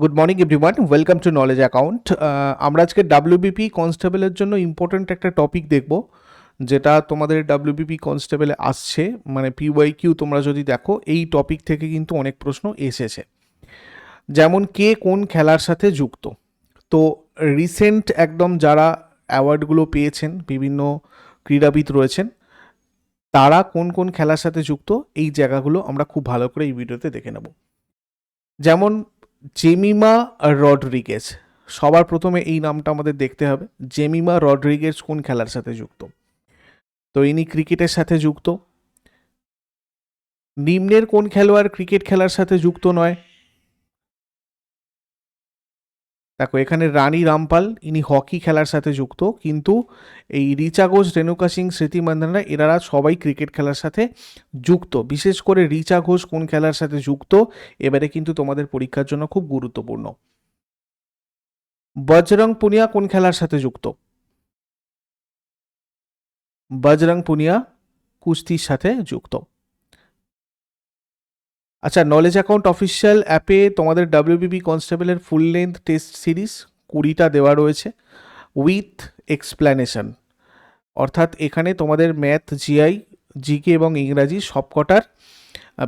Good morning everyone welcome to knowledge account আমরা আজকে WBP কনস্টেবলের জন্য ইম্পর্ট্যান্ট একটা টপিক দেখব, যেটা তোমাদের ডাব্লিউবিপি কনস্টেবলে আসছে। মানে পিওয়াই কিউ তোমরা যদি দেখো, এই টপিক থেকে কিন্তু অনেক প্রশ্ন এসেছে। যেমন কে কোন খেলার সাথে যুক্ত? তো রিসেন্ট একদম যারা অ্যাওয়ার্ডগুলো পেয়েছেন, বিভিন্ন ক্রীড়াবিদ রয়েছেন, তারা কোন কোন খেলার সাথে যুক্ত? এই জায়গাগুলো আমরা খুব ভালো করে এই ভিডিওতে দেখে নেব। যেমন জেমিমা রড্রিগেজ। সবার প্রথমে এই নামটা আমাদের দেখতে হবে। জেমিমা রড্রিগেজ কোন খেলার সাথে যুক্ত? তো ইনি ক্রিকেটের সাথে যুক্ত। নিম্নের কোন খেলোয়াড় ক্রিকেট খেলার সাথে যুক্ত নয়? দেখো, এখানে রানী রামপাল, ইনি হকি খেলার সাথে যুক্ত, কিন্তু এই রিচা ঘোষ, রেণুকা সিং, স্মৃতি মান্দানা, এনারা সবাই ক্রিকেট খেলার সাথে যুক্ত। বিশেষ করে রিচা ঘোষ কোন খেলার সাথে যুক্ত, এবারে কিন্তু তোমাদের পরীক্ষার জন্য খুব গুরুত্বপূর্ণ। বজরং পুনিয়া কোন খেলার সাথে যুক্ত? বজরং পুনিয়া কুস্তির সাথে যুক্ত। আচ্ছা নলেজ অ্যাকাউন্ট অফিসিয়াল অ্যাপে তোমাদের ডাব্লিউবিবি কনস্টেবলের ফুল লেন্থ টেস্ট সিরিজ কুড়িটা দেওয়া রয়েছে উইথ এক্সপ্ল্যানেশন অর্থাৎ এখানে তোমাদের ম্যাথ জিআই জিকে এবং ইংরাজি সবকটার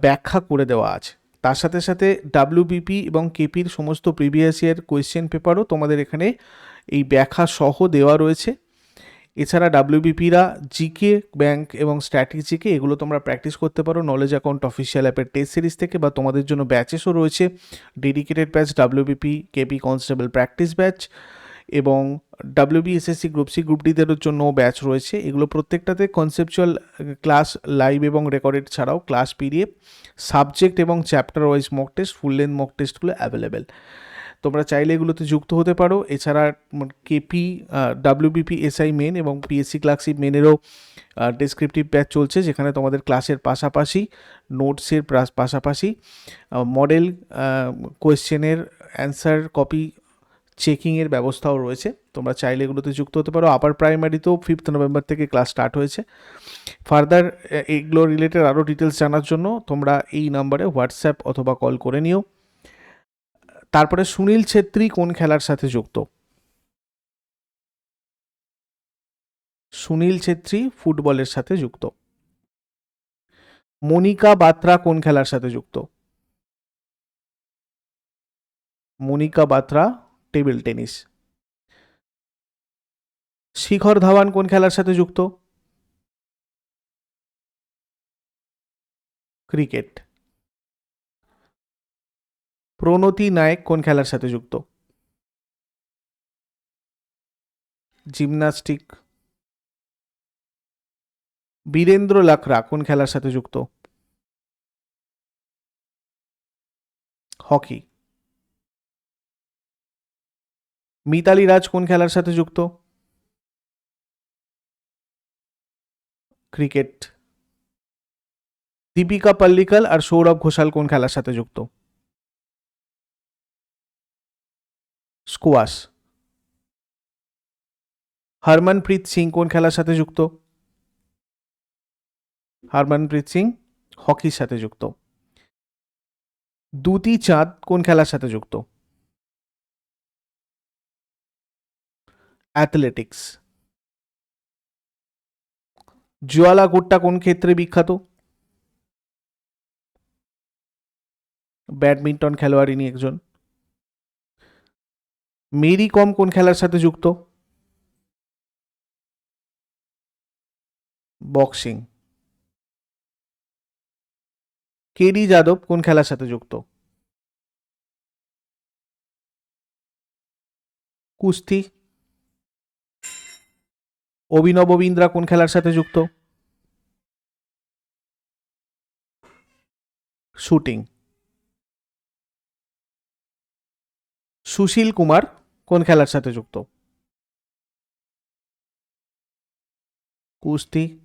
ব্যাখ্যা করে দেওয়া আছে। তার সাথে সাথে ডাব্লিউবিপি এবং কেপির সমস্ত প্রিভিয়াস ইয়ার কোয়েশ্চেন পেপারও তোমাদের এখানে এই ব্যাখ্যা সহ দেওয়া রয়েছে। এছাড়া ডাব্লিউবিপিরা জিকে ব্যাংক এবং স্ট্র্যাটেজিকে এগুলো তোমরা প্র্যাকটিস করতে পারো। নলেজ অ্যাকাউন্ট অফিসিয়াল অ্যাপের টেস্ট সিরিজ থেকে বা তোমাদের জন্য ব্যাচেসও রয়েছে। Dedicated batch WBP KP constable practice batch এবং ডাব্লিউবিএসএসসি গ্রুপ সি গ্রুপ ডিদের জন্য ব্যাচ রয়েছে। এগুলো প্রত্যেকটাতে কনসেপচুয়াল ক্লাস লাইভ এবং রেকর্ডেড ছাড়াও ক্লাস পিডিএফ সাবজেক্ট এবং chapter wise mock test full length mock টেস্টগুলো অ্যাভেলেবেল তোমরা চাইলে এগুলোতে যুক্ত হতে পারো। এছাড়া কেপি ডাব্লিউবিপি এসআই মেন এবং পিএসসি ক্লাসিক মেনেরও ডেসক্রিপটিভ ব্যাচ চলছে যেখানে তোমাদের ক্লাসের পাশাপাশি নোটসের পাশাপাশি মডেল কোয়েশ্চেনের অ্যান্সার কপি চেকিংয়ের ব্যবস্থাও রয়েছে। তোমরা চাইলে এগুলোতে যুক্ত হতে পারো। আপার প্রাইমারিতেও ফিফথ নভেম্বর থেকে ক্লাস স্টার্ট হয়েছে। ফার্দার এগুলো রিলেটেড আরও ডিটেলস জানার জন্য তোমরা এই নাম্বারে হোয়াটসঅ্যাপ অথবা কল করে নিও। তারপরে সুনীল ছেত্রী কোন খেলার সাথে যুক্ত? সুনীল ছেত্রী ফুটবলের সাথে যুক্ত। মনিকা বাত্রা কোন খেলার সাথে যুক্ত? Manika Batra table tennis. শিখর ধাওয়ান কোন খেলার সাথে যুক্ত? ক্রিকেট। প্রণতি নায়ক কোন খেলার সাথে যুক্ত? জিমনাস্টিক। বীরেন্দ্র লাকড়া কোন খেলার সাথে যুক্ত? হকি। মিতালি রাজ কোন খেলার সাথে যুক্ত? ক্রিকেট। দীপিকা পাল্লিকাল আর সৌরভ ঘোষাল কোন খেলার সাথে যুক্ত? স্কোয়াশ। হরমনপ্রীত সিং কোন খেলার সাথে যুক্ত? হরমনপ্রীত সিং হকির সাথে যুক্ত। দুতি চাঁদ কোন খেলার সাথে যুক্ত? অ্যাথলেটিক্স। জোয়ালা গুট্টা কোন ক্ষেত্রে বিখ্যাত? ব্যাডমিন্টন খেলোয়াড় ইনি একজন। মেরি কম কোন খেলার সাথে যুক্ত? বক্সিং। কেডি যাদব কোন খেলার সাথে যুক্ত? কুস্তি। অভিনব বিন্দ্রা কোন খেলার সাথে যুক্ত? শুটিং। সুশীল কুমার কোন খেলার সাথে যুক্ত? কুস্তি।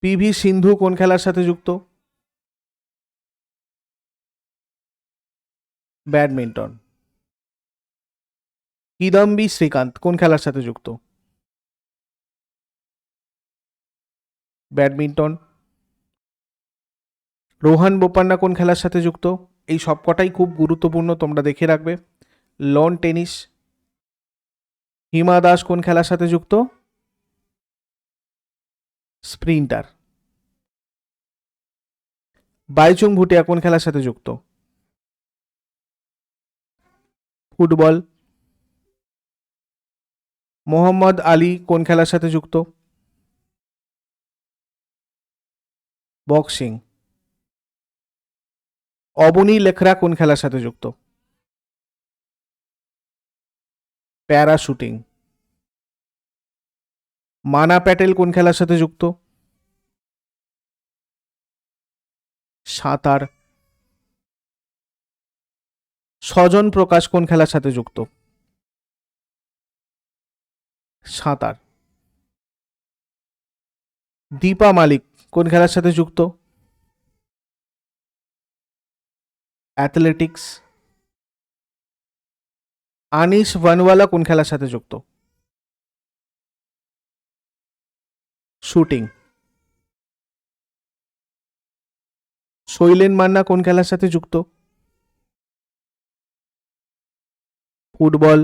পিভি সিন্ধু কোন খেলার সাথে যুক্ত? ব্যাডমিন্টন। কিদম্বি শ্রীকান্ত কোন খেলার সাথে যুক্ত? ব্যাডমিন্টন। রোহান বোপান্না কোন খেলার সাথে যুক্ত? এই সবকটাই খুব গুরুত্বপূর্ণ, তোমরা দেখে রাখবে। লন টেনিস হিমা দাস কোন খেলার সাথে যুক্ত? স্প্রিন্টার বাইচুং ভুটিয়া কোন খেলার সাথে যুক্ত? ফুটবল মোহাম্মদ আলী কোন খেলার সাথে যুক্ত? বক্সিং অবনী লেখরা কোন খেলার সাথে যুক্ত? প্যারা শুটিং মানা প্যাটেল কোন খেলার সাথে যুক্ত? সাঁতার। স্বজন প্রকাশ কোন খেলার সাথে যুক্ত? সাঁতার। দীপা মালিক কোন খেলার সাথে যুক্ত? অ্যাথলেটিক্স। আনিস ভানওয়ালা কোন খেলার সাথে যুক্ত? শুটিং। শৈলেন মান্না কোন খেলার সাথে যুক্ত? ফুটবল।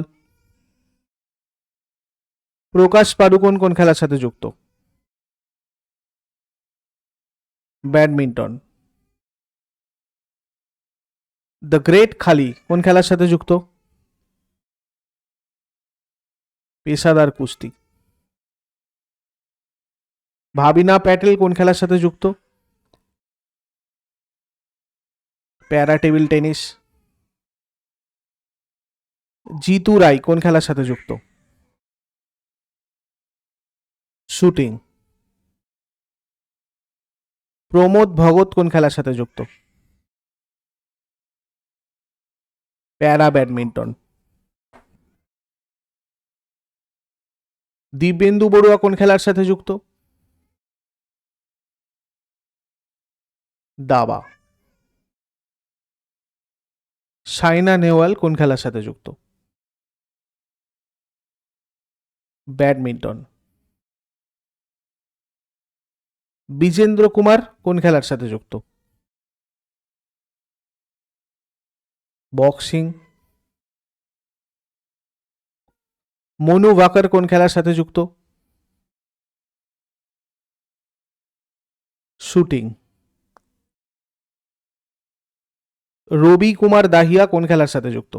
প্রকাশ পাড়ুকোন কোন খেলার সাথে যুক্ত? ব্যাডমিন্টন। দ্য গ্রেট খালি কোন খেলার সাথে যুক্ত? পেশাদার কুস্তি। ভাবিনা প্যাটেল কোন খেলার সাথে যুক্ত? প্যারা টেবিল টেনিস। জিতু রায় কোন খেলার সাথে যুক্ত? শুটিং। প্রমোদ ভগত কোন খেলার সাথে যুক্ত? প্যারা ব্যাডমিন্টন। দিব্যেন্দু বড়ুয়া কোন খেলার সাথে যুক্ত? দাবা। সাইনা নেওয়াল কোন খেলার সাথে যুক্ত? ব্যাডমিন্টন। বিজেন্দ্র কুমার কোন খেলার সাথে যুক্ত? বক্সিং। মনু ওয়াকার কোন খেলার সাথে যুক্ত? শুটিং। রবি কুমার দাহিয়া কোন খেলার সাথে যুক্ত?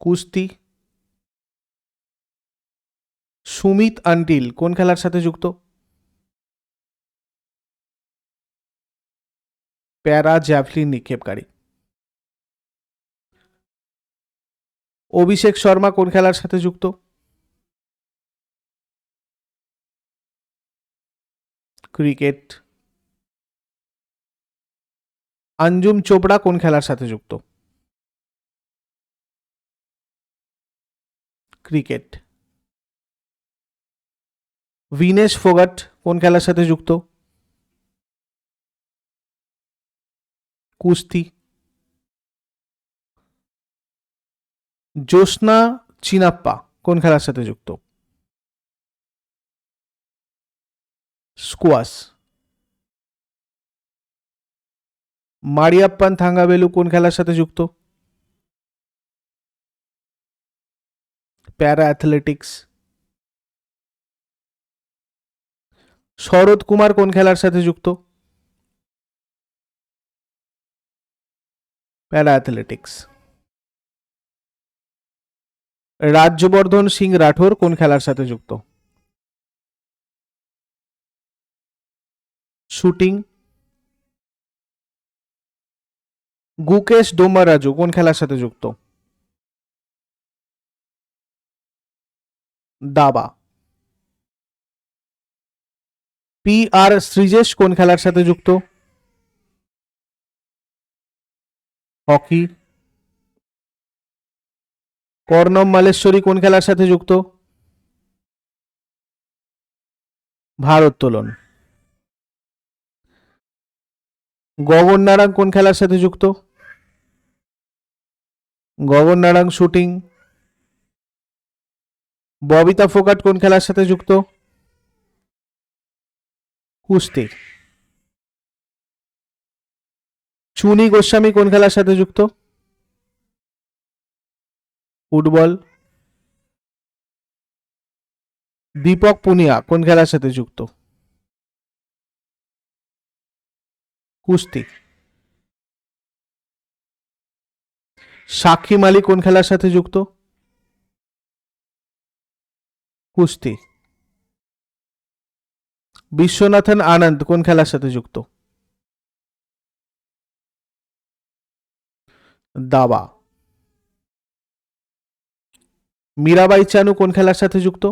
কুস্তি। সুমিত আন্টিল কোন খেলার সাথে যুক্ত? প্যারা জ্যাভলিন নিক্ষেপকারী। অভিষেক শর্মা কোন খেলার সাথে যুক্ত? ক্রিকেট। আঞ্জুম চোপড়া কোন খেলার সাথে যুক্ত? ক্রিকেট। ভিনেশ ফোগাট কোন খেলার সাথে যুক্ত? কুস্তি। জ্যোৎস্না চিনাপ্পা, কোন খেলার সাথে যুক্ত? স্কোয়াশ। মারিয়াপ্পান থাঙ্গাবেলু কোন খেলার সাথে যুক্ত? Para athletics. শরৎ কুমার কোন খেলার সাথে যুক্ত? Para athletics. রাজ্যবর্ধন সিং রাঠোর কোন খেলার সাথে যুক্ত? শুটিং। গুকেশ ডোমারাজু কোন খেলার সাথে যুক্ত? দাবা। পি আর শ্রীজেশ কোন খেলার সাথে যুক্ত? হকি। কর্ণম মালেশ্বরী কোন খেলার সাথে যুক্ত? ভারোত্তোলন গগন নারাং কোন খেলার সাথে যুক্ত? গগন নারাং শুটিং। ববিতা ফোকাট কোন খেলার সাথে যুক্ত? কুস্তি চুনি গোস্বামী কোন খেলার সাথে যুক্ত? ফুটবল। দীপক পুনিয়া, কোন খেলার সাথে যুক্ত? কুস্তি। সাক্ষী মালিক কোন খেলার সাথে যুক্ত? কুস্তি। বিশ্বনাথন আনন্দ, কোন খেলার সাথে যুক্ত? দাবা। মীরাবাই চানু কোন খেলার সাথে যুক্ত?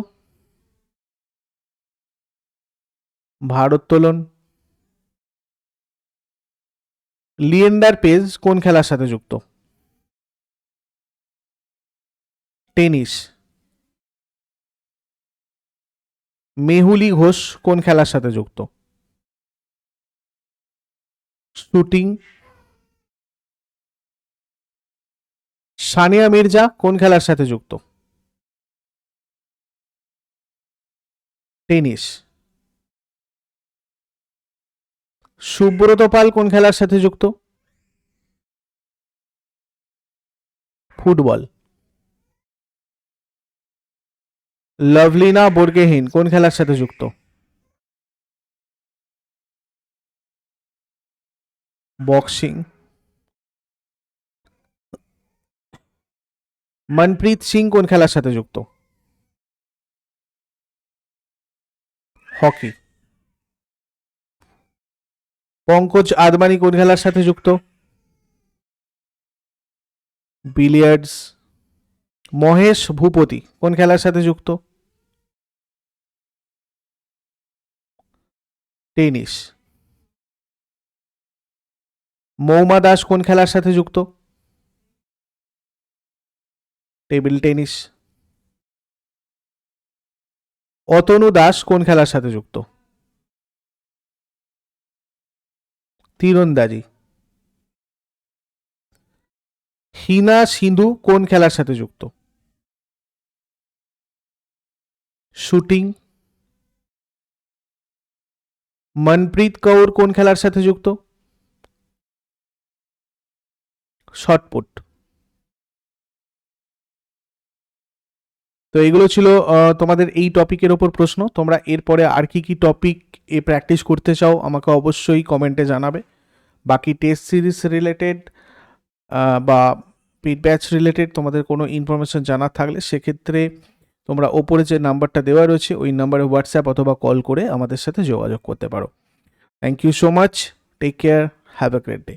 ভারোত্তোলন লিয়েন্ডার পেজ কোন খেলার সাথে যুক্ত? টেনিস। মেহুলি ঘোষ কোন খেলার সাথে যুক্ত? শুটিং। সানিয়া মির্জা কোন খেলার সাথে যুক্ত? টেনিস। সুব্রত পাল কোন খেলার সাথে যুক্ত? ফুটবল। লভলিনা বর্গেহীন কোন খেলার সাথে যুক্ত? বক্সিং। মনপ্রীত সিং কোন খেলার সাথে যুক্ত? হকি। পঙ্কজ আদবানি কোন খেলার সাথে যুক্ত? বিলিয়ার্ডস। মহেশ ভূপতি কোন খেলার সাথে যুক্ত? টেনিস। মৌমা দাস কোন খেলার সাথে যুক্ত? Table tennis. অতনু দাস কোন খেলার সাথে যুক্ত? তীরন্দাজি। হিনা সিন্ধু কোন খেলার সাথে যুক্ত? শুটিং। মনপ্রীত কৌর কোন খেলার সাথে যুক্ত? শটপুট। তো এগুলো ছিল তোমাদের এই টপিকের ওপর প্রশ্ন। তোমরা এরপরে আর কি কি টপিক এ প্র্যাকটিস করতে চাও, আমাকে অবশ্যই কমেন্টে জানাবে। বাকি টেস্ট সিরিজ রিলেটেড বা পিট ব্যাচ রিলেটেড তোমাদের কোনো ইনফরমেশন জানার থাকলে সেক্ষেত্রে তোমরা ওপরে যে নাম্বারটা দেওয়া রয়েছে, ওই নাম্বারে হোয়াটসঅ্যাপ অথবা কল করে আমাদের সাথে যোগাযোগ করতে পারো। Thank you so much take care have a great day